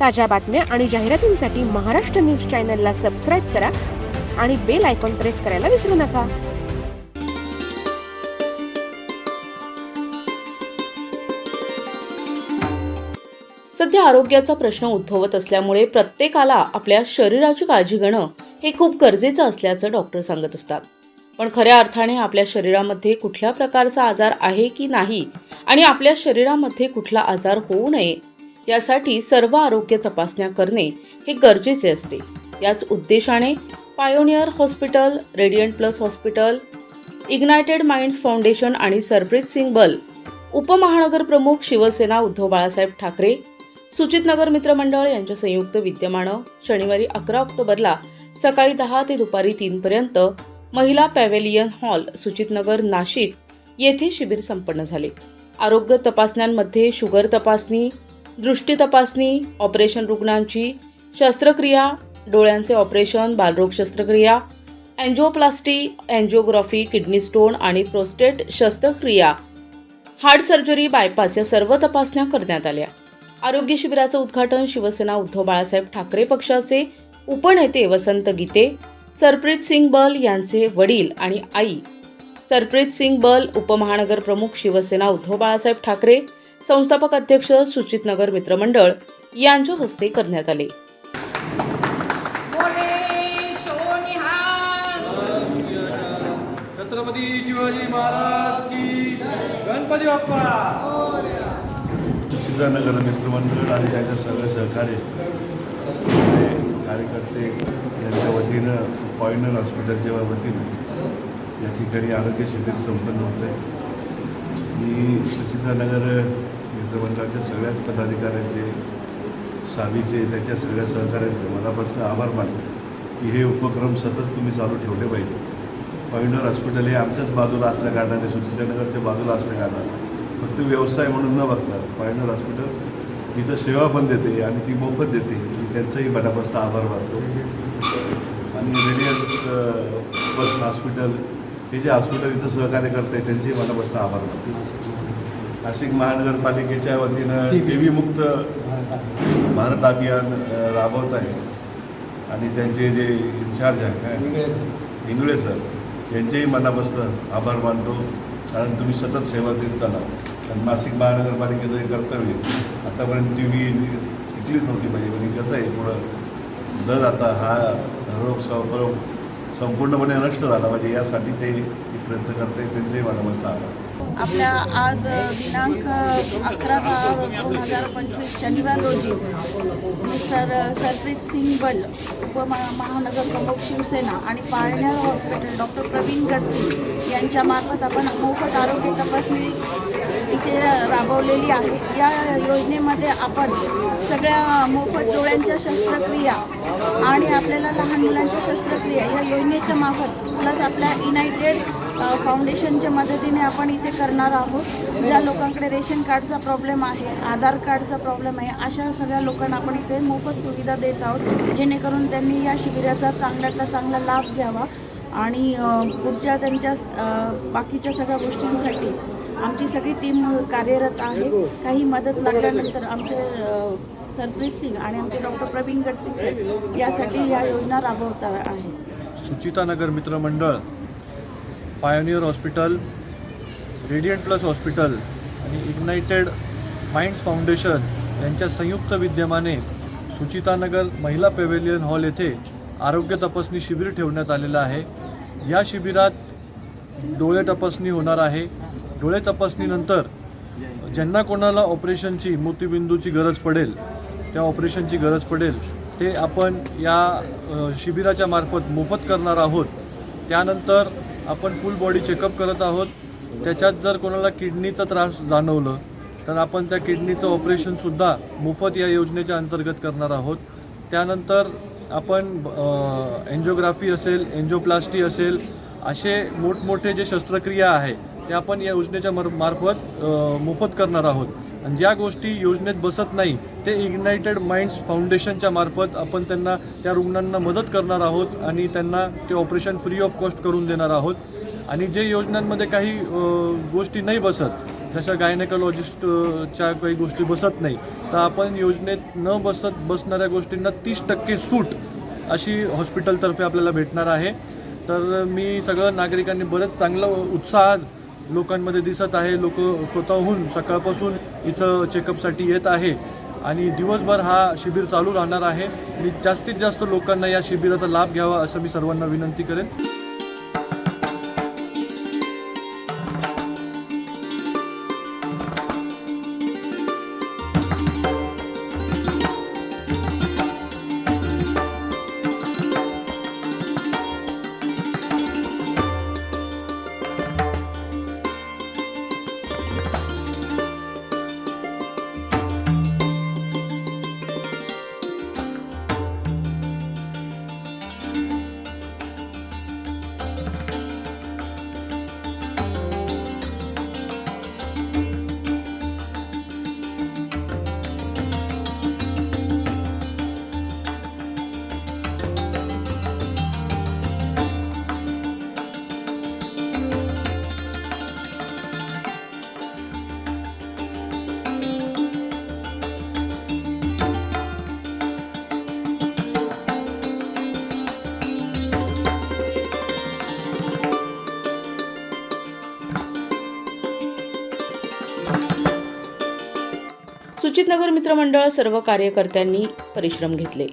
ताज्या बातम्या आणि जाहिरातींसाठी महाराष्ट्र न्यूज चॅनलला सबस्क्राईब करा आणि बेल आयकॉन प्रेस करायला विसरू नका. सध्या आरोग्याचा प्रश्न उद्भवत असल्यामुळे प्रत्येकाला आपल्या शरीराची काळजी घेणं हे खूप गरजेचं असल्याचं डॉक्टर सांगत असतात. पण खऱ्या अर्थाने आपल्या शरीरामध्ये कुठल्या प्रकारचा आजार आहे की नाही आणि आपल्या शरीरामध्ये कुठला आजार होऊ नये यासाठी सर्व आरोग्य तपासण्या करणे हे गरजेचे असते. याच उद्देशाने pioneer hospital radiant plus hospital ignited minds foundation आणि सरप्रीत सिंग बल उपमहानगर प्रमुख शिवसेना उद्धव बाळासाहेब ठाकरे सुचितनगर मित्रमंडळ यांच्या संयुक्त विद्यमानं शनिवारी अकरा ऑक्टोबरला सकाळी दहा ते दुपारी तीनपर्यंत महिला पॅव्हेलियन हॉल सुचितनगर नाशिक येथे शिबिर संपन्न झाले. आरोग्य तपासण्यांमध्ये शुगर तपासणी दृष्टी तपासणी ऑपरेशन रुग्णांची शस्त्रक्रिया डोळ्यांचे ऑपरेशन बालरोग शस्त्रक्रिया अँजिओप्लास्टी अँजिओग्राफी किडनी स्टोन आणि प्रोस्टेट शस्त्रक्रिया. हार्ट सर्जरी बायपास या सर्व तपासण्या करण्यात आल्या. आरोग्य शिबिराचं उद्घाटन शिवसेना उद्धव बाळासाहेब ठाकरे पक्षाचे उपनेते वसंत गीते सरप्रीत सिंग बल यांचे वडील आणि आई. सरप्रीत सिंग बल उपमहानगर प्रमुख शिवसेना उद्धव बाळासाहेब ठाकरे संस्थापक अध्यक्ष सुचित नगर मित्रमंडळ यांच्या हस्ते करण्यात आले. छत्रपती शिवाजी महाराज की गणपती बाप्पा. सिद्धानगर मित्रमंडळ आणि त्याच्या सर्व सहकारी सगळे कार्यकर्ते यांच्या वतीनं पॉयनर हॉस्पिटलच्या वतीनं या ठिकाणी आरोग्य शिबिर संपन्न होत आहे मी सुचितानगर मित्रमंडळाच्या सगळ्याच पदाधिकाऱ्यांचे सावीचे त्याच्या सगळ्या सहकाऱ्यांचे मनापासून आभार मानले की हे उपक्रम सतत तुम्ही चालू ठेवले पाहिजे. पॉइंटर हॉस्पिटल हे आमच्याच बाजूला असल्या कारणाने सुचितानगरच्या बाजूला असल्या कारणाने. फक्त व्यवसाय म्हणून न बघता पॉइंटर हॉस्पिटल इथं सेवा पण देते आणि ती मोफत देते. मी त्यांचाही मनापासून आभार मानतो. आणि रेडियन्स बस हॉस्पिटल हे जे हॉस्पिटल इथं सहकार्य करते त्यांचेही मनापासून आभार मानतो नाशिक महानगरपालिकेच्या वतीनं टी व्ही मुक्त भारत अभियान राबवत आहे. आणि त्यांचे जे इन्चार्ज आहे काय? इंगळे सर. यांचेही मनापासून आभार मानतो. कारण तुम्ही सतत सेवा देत चाला आणि नाशिक महानगरपालिकेचं हे कर्तव्य आतापर्यंत टी व्ही टिकलीच नव्हती पाहिजे. म्हणजे कसं आहे पुढं जर आता हा रोग सं संपूर्णपणे नष्ट झाला. पाहिजे यासाठी ते प्रयत्न करते त्यांचेही मला आलं आपल्या आज दिनांक अकरा दहा दोन हजार पंचवीस शनिवार रोजी मिस्टर सरप्रीत सिंग बल उपमहानगर महानगर प्रमुख शिवसेना आणि पाळण्यार हॉस्पिटल डॉक्टर प्रवीण गडसे यांच्यामार्फत आपण मोफत आरोग्य तपासणी इथे राबवलेली आहे. या योजनेमध्ये आपण सगळ्या मोफत डोळ्यांच्या शस्त्रक्रिया आणि आपल्याला लहान मुलांच्या शस्त्रक्रिया या योजनेच्या मार्फत प्लस आपल्या युनायटेड फाउंडेशनच्या मदतीने आपण इथे करणार आहोत. ज्या लोकांकडे रेशन कार्डचा प्रॉब्लेम आहे आधार कार्डचा प्रॉब्लेम आहे अशा सगळ्या लोकांना आपण इथे मोफत सुविधा देत आहोत. जेणेकरून त्यांनी या शिबिराचा चांगल्यातला चांगला लाभ घ्यावा. आणि पुढच्या त्यांच्या बाकीच्या सगळ्या गोष्टींसाठी आमची सगळी टीम कार्यरत आहे. काही मदत लागल्यानंतर आमचे सरप्रीत सिंग आणि आमचे डॉक्टर प्रवीण गडसिंग साहेब यासाठी या योजना राबवता आहेत सुचितानगर मित्रमंडळ pioneer hospital radiant plus hospital आणि इग्नायटेड माइंड्स फाउंडेशन यांच्या संयुक्त विद्यमाने सुचितानगर महिला पेवेलियन हॉल येथे आरोग्य तपासणी शिबिर ठेवण्यात आलेलं आहे. या शिबिरात डोळे तपासणी होणार आहे. डोळे तपासणीनंतर ज्यांना कोणाला ऑपरेशनची मोतीबिंदूची गरज पडेल त्या ऑपरेशनची गरज पडेल ते आपण या शिबिराच्या मार्फत मोफत करणार आहोत. त्यानंतर आपण फुल बॉडी चेकअप करत आहोत. त्याच्यात जर कोणाला किडनीचा त्रास जाणवलं तर आपण त्या किडनीचं ऑपरेशनसुद्धा मोफत या योजनेच्या अंतर्गत करणार आहोत. त्यानंतर आपण एन्जिओग्राफी असेल एन्जिओप्लास्टी असेल असे मोठमोठे जे शस्त्रक्रिया आहे ते आपण या योजनेच्या मर मार्फत मोफत करणार आहोत. आणि ज्या गोष्टी योजनेत बसत नाही ते इग्नायटेड माइंड्स फाउंडेशनच्या मार्फत आपण त्यांना त्या रुग्णांना मदत करणार आहोत आणि त्यांना ते ऑपरेशन फ्री ऑफ कॉस्ट करून देणार आहोत. आणि जे योजनांमध्ये काही गोष्टी नाही बसत जशा गायनेकॉलॉजिस्टच्या काही गोष्टी बसत नाही तर आपण योजनेत न बसत बसणाऱ्या गोष्टींना तीस टक्के सूट अशी हॉस्पिटलतर्फे आपल्याला भेटणार आहे. तर मी सगळं नागरिकांनी बरंच चांगलं उत्साहात लोकांमध्ये दिसत आहे. लोक स्वतःहून सकाळपासून इथं चेकअपसाठी येत आहे. आणि दिवसभर हा शिबिर चालू राहणार आहे. मी जास्तीत जास्त लोकांना या शिबिराचा लाभ घ्यावा असं मी सर्वांना विनंती करेन. सुचित नगर मित्रमंडळ सर्व कार्यकर्त्यांनी परिश्रम घेतले.